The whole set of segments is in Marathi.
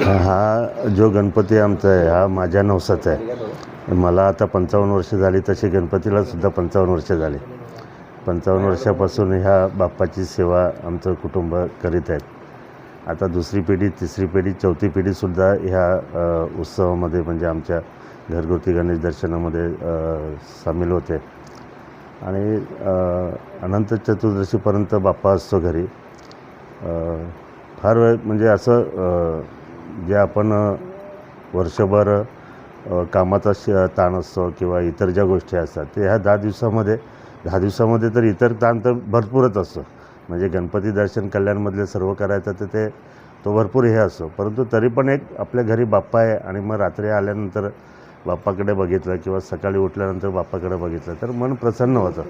हा जो गणपती आमचा आहे हा माझ्या नवसाचा आहे. मला आता पंचावन्न वर्ष झाली तशी गणपतीला सुद्धा पंचावन्न वर्ष झाली. पंचावन्न वर्षापासून ह्या बाप्पाची सेवा आमचं कुटुंब करीत आहेत. आता दुसरी पिढी तिसरी पिढी चौथी पिढीसुद्धा ह्या उत्सवामध्ये म्हणजे आमच्या घरगुती गणेश दर्शनामध्ये सामील होते. आणि अनंत चतुर्दशीपर्यंत बाप्पा असतो घरी. फार वेळ म्हणजे असं जे आपण वर्षभर कामाचा श ताण असतो किंवा इतर ज्या गोष्टी असतात ते ह्या दहा दिवसामध्ये दहा दिवसामध्ये तर इतर ताण तर भरपूरच असतो. म्हणजे गणपती दर्शन कल्याणमधले सर्व करायचं तर ते तो भरपूर हे असतो. परंतु तरी पण एक आपल्या घरी बाप्पा आहे आणि मग रात्री आल्यानंतर बाप्पाकडे बघितलं किंवा सकाळी उठल्यानंतर बाप्पाकडे बघितलं तर मन प्रसन्न होतं.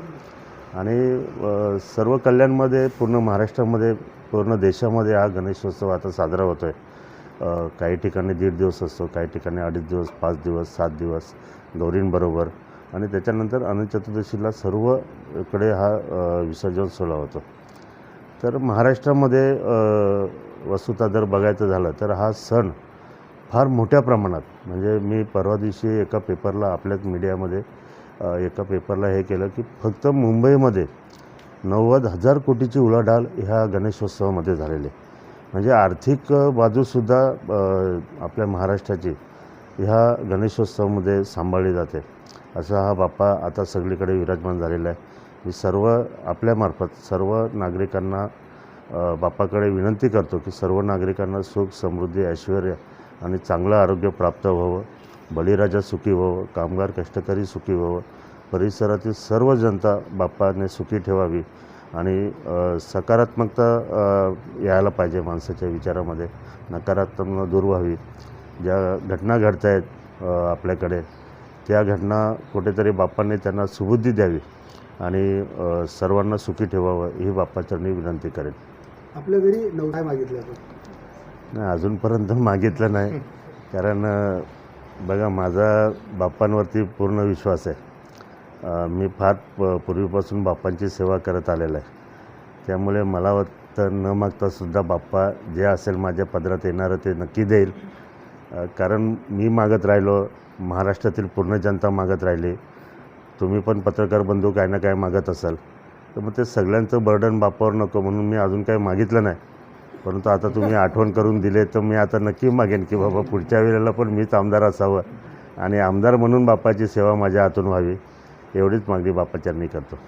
आणि सर्व कल्याणमध्ये पूर्ण महाराष्ट्रामध्ये पूर्ण देशामध्ये हा गणेशोत्सव आता साजरा होतो आहे काही ठिकाणी दीड दिवस असतो काही ठिकाणी अडीच दिवस पाच दिवस सात दिवस गौरींबरोबर आणि त्याच्यानंतर अनंत चतुर्दशीला सर्वकडे हा विसर्जन सोहळा होतो. तर महाराष्ट्रामध्ये वस्तुता जर बघायचं झालं तर हा सण फार मोठ्या प्रमाणात म्हणजे मी परवा दिवशी एका पेपरला आपल्याच मीडियामध्ये एका पेपरला हे केलं की फक्त मुंबईमध्ये नव्वद हजार कोटीची उलाढाल ह्या गणेशोत्सवामध्ये झालेली आहे. म्हणजे आर्थिक बाजूसुद्धा आपल्या महाराष्ट्राची ह्या गणेशोत्सवामध्ये सांभाळली जाते. असा हा बाप्पा आता सगळीकडे विराजमान झालेला आहे. मी सर्व आपल्यामार्फत सर्व नागरिकांना बाप्पाकडे विनंती करतो की सर्व नागरिकांना सुख समृद्धी ऐश्वर आणि चांगलं आरोग्य प्राप्त व्हावं. बळीराजा सुखी व्हावं कामगार कष्टकरी सुखी व्हावं. परिसरातील सर्व जनता बाप्पाने सुखी ठेवावी. आणि सकारात्मकता यायला पाहिजे माणसाच्या विचारामध्ये. नकारात्मक दूर व्हावी. ज्या घटना घडत आहेत आपल्याकडे त्या घटना कुठेतरी बाप्पाने त्यांना सुबुद्धी द्यावी आणि सर्वांना सुखी ठेवावं ही बाप्पाचरणी विनंती करेन. आपल्या घरी काय मागितलं नाही अजूनपर्यंत मागितलं नाही. कारण बघा माझा बाप्पांवरती पूर्ण विश्वास आहे. मी फार प पूर्वीपासून बाप्पांची सेवा करत आलेला आहे. त्यामुळे मला वाटतं न मागतासुद्धा बाप्पा जे असेल माझ्या पदरात येणारं ते नक्की देईल. कारण मी मागत राहिलो महाराष्ट्रातील पूर्ण जनता मागत राहिली. तुम्ही पण पत्रकार बंधू काय ना काय मागत असाल. तर मग ते सगळ्यांचं बर्डन बापावर नको म्हणून मी अजून काही मागितलं नाही. परंतु आता तुम्ही आठवण करून दिले तर मी आता नक्की मागेन की बाबा पुढच्या वेळेला पण मीच आमदार असावं. आणि आमदार म्हणून बाप्पाची सेवा माझ्या हातून व्हावी. एवढीच मागणी बाप्पाचरणी करतो.